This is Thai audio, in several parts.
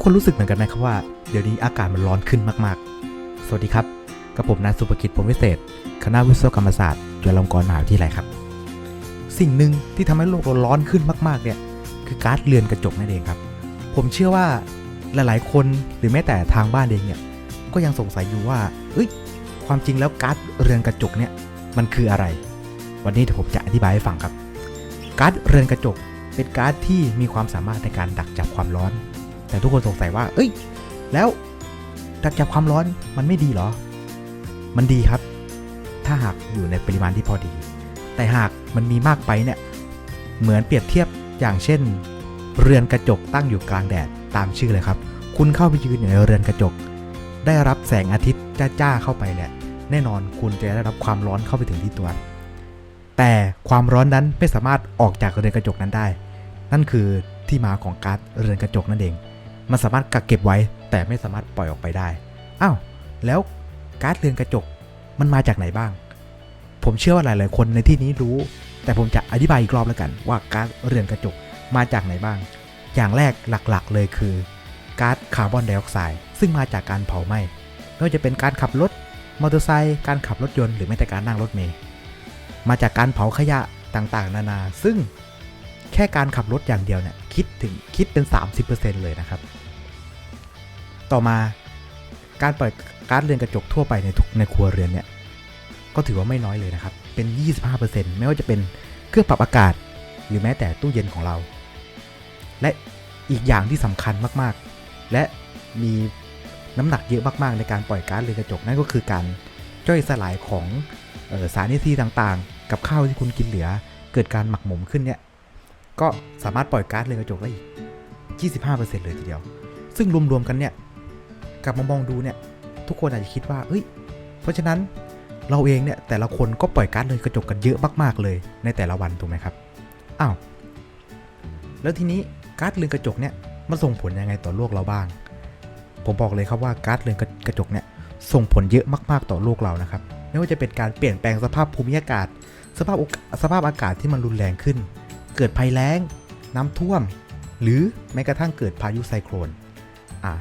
กคนรู้สึกเหมือนกันไหมครับว่าเดี๋ยวนี้อากาศมันร้อนขึ้นมากๆ สวัสดีครับ กับผมนายสุภกิจพรมวิเศษ คณะวิศวกรรมศาสตร์จุฬาลงกรณ์มหาวิทยาลัยครับ สิ่งหนึ่งที่ทำให้โลกเราร้อนขึ้นมากๆเนี่ยคือก๊าซเรือนกระจกนั่นเองครับ ผมเชื่อว่าหลายๆ คนหรือแม้แต่ทางบ้านเองเนี่ยก็ยังสงสัยอยู่ว่าเอ้ยความจริงแล้วก๊าซเรือนกระจกเนี่ยมันคืออะไร วันนี้เดี๋ยวผมจะอธิบายให้ฟังครับก๊าซเรือนกระจกเป็นก๊าซที่มีความสามารถในการดักจับความร้อน แต่ทุกคนสงสัยว่า เอ้ย แล้วดักจับความร้อนมันไม่ดีเหรอ มันดีครับ ถ้าหากอยู่ในปริมาณที่พอดี แต่หากมันมีมากไปเนี่ย เหมือนเปรียบเทียบอย่างเช่น เรือนกระจกตั้งอยู่กลางแดดตามชื่อเลยครับ คุณเข้าไปยืนอยู่ในเรือนกระจก ได้รับแสงอาทิตย์จ้าๆเข้าไปเนี่ยแน่นอนคุณจะได้รับความร้อนเข้าไปถึงที่ตัว แต่ความร้อนนั้นไม่สามารถออกจากเรือนกระจกนั้นได้ นั่นคือที่มาของก๊าซเรือนกระจกนั่นเอง มันสามารถกักเก็บไว้ แต่ไม่สามารถปล่อยออกไปได้ อ้าว แล้วก๊าซเรือนกระจกมันมาจากไหนบ้าง ผมเชื่อว่าหลาย ๆ คนในที่นี้รู้ แต่ผมจะอธิบายอีกรอบแล้วกัน ว่าก๊าซเรือนกระจกมาจากไหนบ้าง อย่างแรกหลัก ๆ เลยคือก๊าซคาร์บอนไดออกไซด์ซึ่งมาจากการเผาไหม้ไม่ว่าจะเป็นการขับรถมอเตอร์ไซค์การขับรถยนต์หรือแม้แต่การนั่งรถเมล์มาจากการเผาขยะต่างๆ นานา ซึ่งแค่การขับรถอย่างเดียวเนี่ยคิดถึงคิดเป็น 30%เลยนะครับ ต่อมาการปล่อยก๊าซเรือนกระจกทั่วไปในทุกในครัวเรือนเนี่ยก็ถือว่าไม่น้อยเลยนะครับ เป็น 25%ไม่ว่าจะเป็นเครื่องปรับอากาศ หรือแม้แต่ตู้เย็นของเรา และอีกอย่างที่สำคัญมากๆ และมีน้ำหนักเยอะมากๆ ในการปล่อยก๊าซเรือนกระจกนั่นก็คือการย่อยสลายของออสารอินทรีย์ต่างๆ กับข้าวที่คุณกินเหลือ เกิดการหมักหมมขึ้นเนี่ยก็สามารถปล่อยก๊าซเรือนกระจกได้อีก 25%เลยทีเดียว ซึ่งรวมๆกันเนี่ย กลับมามองดูเนี่ย ทุกคนอาจจะคิดว่าเอ้ย เพราะฉะนั้นเราเองเนี่ยแต่ละคนก็ปล่อยก๊าซเรือนกระจกกันเยอะมากๆเลยในแต่ละวันถูกไหมครับอ้าวแล้วทีนี้ก๊าซเรือนกระจกเนี่ยมันส่งผลยังไงต่อโลกเราบ้าง ผมบอกเลยครับว่าก๊าซเรือนกระจกเนี่ยส่งผลเยอะมากๆต่อโลกเรานะครับ ไม่ว่าจะเป็นการเปลี่ยนแปลงสภาพภูมิอากาศ สภาพสภาพอากาศที่มันรุนแรงขึ้น เกิดภัยแล้ง น้ำท่วม หรือแม้กระทั่งเกิดพายุไซโคลนอ่า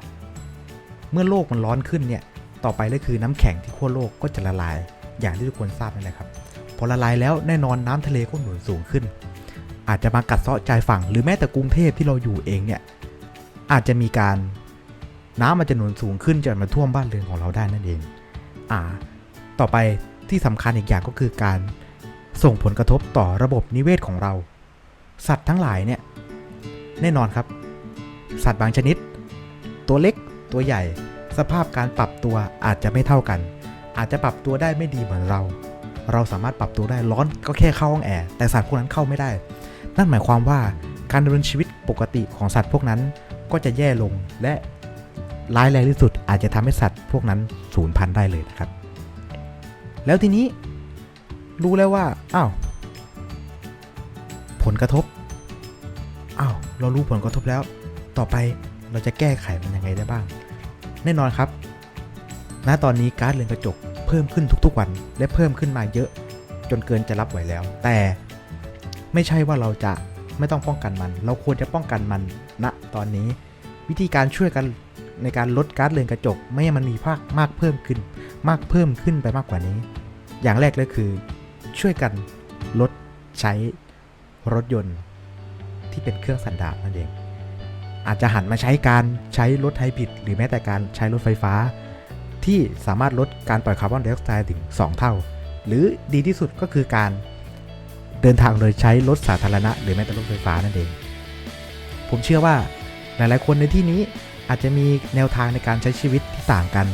เมื่อโลกมันร้อนขึ้นเนี่ย ต่อไปก็คือน้ำแข็งที่ขั้วโลกก็จะละลาย อย่างที่ทุกคนทราบนั่นแหละครับ พอละลายแล้วแน่นอนน้ำทะเลก็หนุนสูงขึ้น อาจจะมากัดเซาะชายฝั่ง หรือแม้แต่กรุงเทพที่เราอยู่เองเนี่ย อาจจะมีการน้ำมันจะหนุนสูงขึ้นจนมาท่วมบ้านเรือนของเราได้นั่นเอง อ่า ต่อไปที่สำคัญอีกอย่างก็คือการส่งผลกระทบต่อระบบนิเวศของเรา สัตว์ทั้งหลายเนี่ย แน่นอนครับ สัตว์บางชนิด ตัวเล็ก ตัวใหญ่ สภาพการปรับตัวอาจจะไม่เท่ากัน อาจจะปรับตัวได้ไม่ดีเหมือนเรา เราสามารถปรับตัวได้ร้อนก็แค่เข้าห้องแอร์แต่สัตว์พวกนั้นเข้าไม่ได้ นั่นหมายความว่าการดำเนินชีวิตปกติของสัตว์พวกนั้นก็จะแย่ลงและร้ายแรงที่สุดอาจจะทำให้สัตว์พวกนั้นสูญพันธุ์ได้เลยนะครับ แล้วทีนี้รู้แล้วว่าอ้าวผลกระทบอ้าวเรารู้ผลกระทบแล้ว ต่อไป เราจะแก้ไขมันยังไงได้บ้าง แน่นอนครับ ณ ตอนนี้กาซเรือนกระจกเพิ่มขึ้นทุกๆวัน และเพิ่มขึ้นมาเยอะจนเกินจะรับไหวแล้ว แต่ไม่ใช่ว่าเราจะไม่ต้องป้องกันมัน เราควรจะป้องกันมันณตอนนี้ วิธีการช่วยกันในการลดกาซเรือนกระจก ไม่ให้มันมีภาคมากเพิ่มขึ้น มากเพิ่มขึ้นไปมากกว่านี้ อย่างแรกเลยคือ ช่วยกันลดใช้รถยนต์ที่เป็นเครื่องสันดาปนั่นเอง อาจจะหันมาใช้การใช้รถไฮบริดหรือแม้แต่การใช้รถไฟฟ้า ที่สามารถลดการปล่อยคาร์บอนไดออกไซด์ถึง 2 เท่า หรือดีที่สุดก็คือการเดินทางโดยใช้รถสาธารณะ หรือแม้แต่รถไฟฟ้านั่นเอง ผมเชื่อว่าหลายๆ คนในที่นี้อาจจะมีแนวทางในการใช้ชีวิตที่ต่างกัน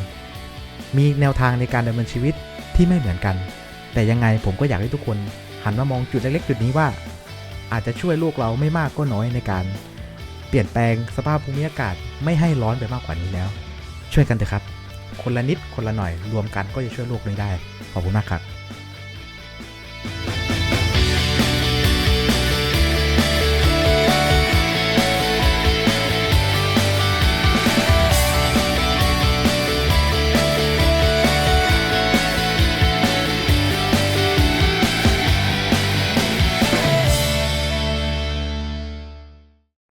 มีแนวทางในการดำเนินชีวิตที่ไม่เหมือนกัน แต่ยังไงผมก็อยากให้ทุกคนหันมามองจุดเล็กๆ จุดนี้ว่า อาจจะช่วยโลกเราไม่มากก็น้อยในการ ลี่ยนแปลงสภาพภูมิอากาศไม่ให้ร้อนไปมากกว่านี้แล้ว ช่วยกันเถอะครับ คนละนิดคนละหน่อยรวมกันก็จะช่วยโลกนี้ได้ ขอบคุณมากครับ